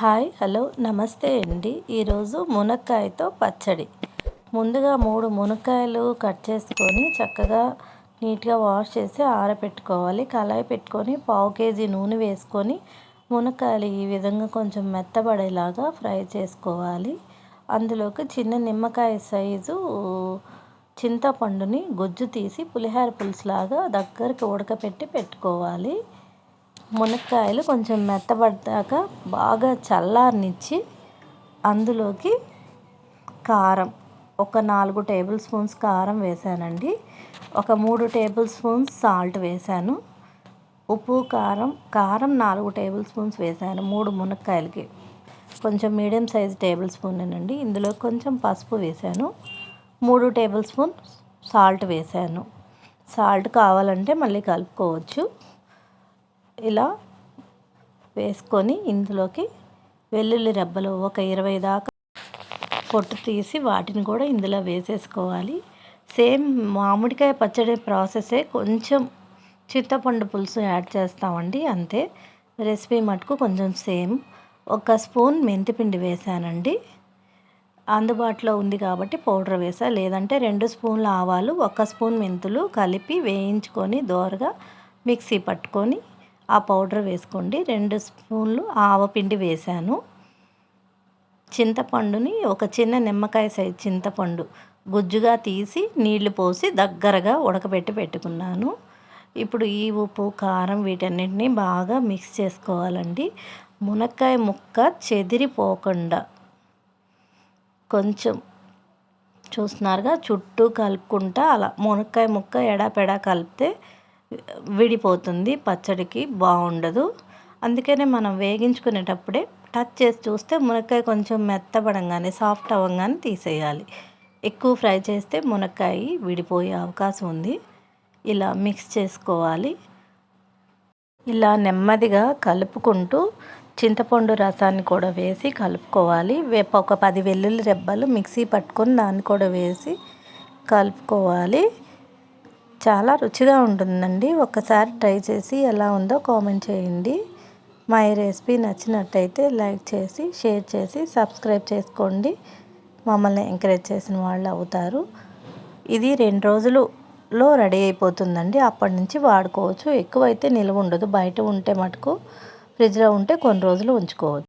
Hi hello నమస్తే అండి. ఈరోజు మునక్కాయతో పచ్చడి. ముందుగా మూడు మునక్కాయలు కట్ చేసుకొని చక్కగా నీట్గా వాష్ చేసి ఆరబెట్టుకోవాలి కళాయి పెట్టుకొని పావు కేజీ నూనె వేసుకొని మునక్కాయలు ఈ విధంగా కొంచెం మెత్తబడేలాగా ఫ్రై చేసుకోవాలి. అందులోకి చిన్న నిమ్మకాయ సైజు చింతపండుని గుజ్జు తీసి పులిహార పులుసులాగా దగ్గరికి ఉడకపెట్టి పెట్టుకోవాలి. మునక్కాయలు కొంచెం మెత్తబడ్డాక బాగా చల్లారనిచ్చి అందులోకి కారం. ఒక నాలుగు టేబుల్ స్పూన్స్ కారం వేసానండి. ఒక మూడు టేబుల్ స్పూన్స్ సాల్ట్ వేసాను. ఉప్పు కారం కారం నాలుగు టేబుల్ స్పూన్స్ వేసాను మూడు మునక్కాయలకి. కొంచెం మీడియం సైజ్ టేబుల్ స్పూనేనండి. ఇందులో కొంచెం పసుపు వేసాను. మూడు టేబుల్ స్పూన్ సాల్ట్ వేసాను. సాల్ట్ కావాలంటే మళ్ళీ కలుపుకోవచ్చు. ఇలా వేసుకొని ఇందులోకి వెల్లుల్లి రెబ్బలు ఒక ఇరవై దాకా పొట్టు తీసి వాటిని కూడా ఇందులో వేసేసుకోవాలి. సేమ్ మామిడికాయ పచ్చడి ప్రాసెసే కొంచెం చింతపండు పులుసు యాడ్ చేస్తామండి అంతే. రెసిపీ మటుకు కొంచెం సేమ్. ఒక స్పూన్ మెంతిపిండి వేసానండి. అందుబాటులో ఉంది కాబట్టి పౌడర్ వేసా. లేదంటే రెండు స్పూన్ల ఆవాలు ఒక స్పూన్ మెంతులు కలిపి వేయించుకొని దోరగా మిక్సీ పట్టుకొని ఆ పౌడర్ వేసుకోండి. రెండు స్పూన్లు ఆవపిండి వేశాను. చింతపండుని ఒక చిన్న నిమ్మకాయ సైజ్ చింతపండు గుజ్జుగా తీసి నీళ్ళు పోసి దగ్గరగా ఉడకబెట్టి పెట్టుకున్నాను. ఇప్పుడు ఈ ఉప్పు కారం వీటన్నిటిని బాగా మిక్స్ చేసుకోవాలండి. మునక్కాయ ముక్క చెదిరిపోకుండా కొంచెం చూస్తున్నారుగా చుట్టూ కలుపుకుంటా అలా మునక్కాయ ముక్క ఎడాపెడా కలిపితే విడిపోతుంది పచ్చడికి బాగుండదు. అందుకనే మనం వేగించుకునేటప్పుడే టచ్ చేసి చూస్తే మునక్కాయ కొంచెం మెత్తబడంగానే సాఫ్ట్ అవ్వగానే తీసేయాలి. ఎక్కువ ఫ్రై చేస్తే మునక్కాయ విడిపోయే అవకాశం ఉంది. ఇలా మిక్స్ చేసుకోవాలి. ఇలా నెమ్మదిగా కలుపుకుంటూ చింతపండు రసాన్ని కూడా వేసి కలుపుకోవాలి. వేప ఒక పది వెల్లుల్లి రెబ్బలు మిక్సీ పట్టుకొని దాన్ని కూడా వేసి కలుపుకోవాలి. చాలా రుచిగా ఉంటుందండి. ఒకసారి ట్రై చేసి ఎలా ఉందో కామెంట్ చేయండి. మా ఈ రెసిపీ నచ్చినట్టయితే లైక్ చేసి షేర్ చేసి సబ్స్క్రైబ్ చేసుకోండి. మమ్మల్ని ఎంకరేజ్ చేసిన వాళ్ళు అవుతారు. ఇది రెండు రోజులలో రెడీ అయిపోతుందండి. అప్పటి నుంచి వాడుకోవచ్చు. ఎక్కువైతే నిల్వ ఉండదు. బయట ఉంటే మటుకు ఫ్రిడ్జ్లో ఉంటే కొన్ని రోజులు ఉంచుకోవచ్చు.